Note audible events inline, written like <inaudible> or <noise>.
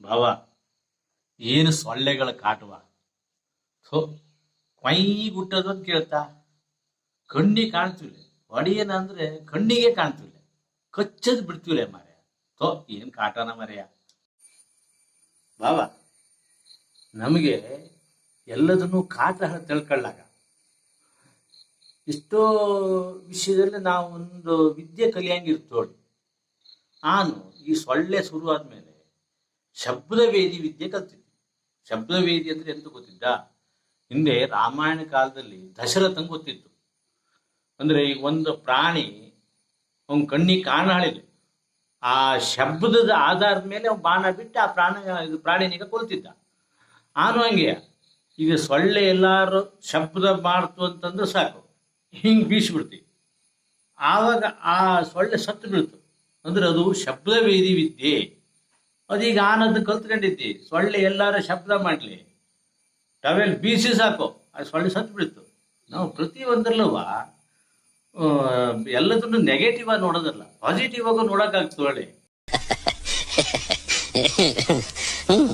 ಭಾವ. ಏನು ಸೊಳ್ಳೆಗಳ ಕಾಟುವ? ಥೋ ಕೊಯ್ ಗುಟ್ಟದು ಅಂತ ಕೇಳ್ತಾ, ಕಣ್ಣಿಗೆ ಕಾಣ್ತಿಲ್ಲ ಅಂದ್ರೆ ಕಣ್ಣಿಗೆ ಕಾಣ್ತಿಲ್ಲ ಕಚ್ಚದ್ ಬಿಡ್ತಿಲ್ಲ ಮಾರ್ಯ ಥೋ, ಏನ್ ಕಾಟನ ಮರೆಯ ಭಾವ, ನಮಗೆ ಎಲ್ಲದನ್ನು ಕಾಟ ತಿಳ್ಕೊಳ್ಳಾಗ. ಎಷ್ಟೋ ವಿಷಯದಲ್ಲಿ ನಾವು ಒಂದು ವಿದ್ಯೆ ಕಲಿಯಂಗಿರ್ತೋಳಿ ನಾನು ಈ ಸೊಳ್ಳೆ ಶುರು ಆದ್ಮೇಲೆ ಶಬ್ದವೇದಿ ವಿದ್ಯೆ ಕಲ್ತಿದ್ವಿ ಶಬ್ದವೇದಿ ಅಂದ್ರೆ ಎಂತ ಗೊತ್ತಿದ್ದ ಹಿಂದೆ ರಾಮಾಯಣ ಕಾಲದಲ್ಲಿ ದಶರಥಂಗೆ ಗೊತ್ತಿತ್ತು. ಅಂದ್ರೆ ಈಗ ಒಂದು ಪ್ರಾಣಿ, ಅವನ ಕಣ್ಣಿಗೆ ಕಾಣಾಳಿಲ್ಲ ಆ ಶಬ್ದದ ಆಧಾರದ ಮೇಲೆ ಅವ್ನು ಬಾಣ ಬಿಟ್ಟು ಆ ಪ್ರಾಣ, ಇದು ಪ್ರಾಣಿನಿಗೆ ಕೊಲ್ತಿದ್ದ. ಆನು ಹಂಗೆ, ಈಗ ಸೊಳ್ಳೆ ಎಲ್ಲಾರು ಶಬ್ದ ಮಾಡ್ತು ಅಂತಂದ್ರೆ ಸಾಕು. ಹಿಂಗೆ ಬೀಸ್ಬಿಡ್ತಿ. ಆವಾಗ ಆ ಸೊಳ್ಳೆ ಸತ್ತು ಬೀಳ್ತು. ಅಂದ್ರೆ ಅದು ಶಬ್ದವೇದಿ ವಿದ್ಯೆ. ಅದೀಗ ಆನಂದ ಕಲ್ತ್ಕೊಂಡಿದ್ದಿ. ಸೊಳ್ಳೆ ಎಲ್ಲರೂ ಶಬ್ದ ಮಾಡಲಿ. ಟವೆಲ್ ಬೀಸಿ ಸಾಕು. ಆ ಸೊಳ್ಳೆ ಸತ್ತು ಬಿಡ್ತು. ನಾವು ಪ್ರತಿಯೊಂದರಲ್ಲೂ ಎಲ್ಲದನ್ನು ನೆಗೆಟಿವ್ ಆಗಿ ನೋಡೋದಲ್ಲ. ಪಾಸಿಟಿವ್ ಆಗಿ ನೋಡೋಕ್ಕಾಗ್ತದೆ ಒಳ್ಳೆ <laughs>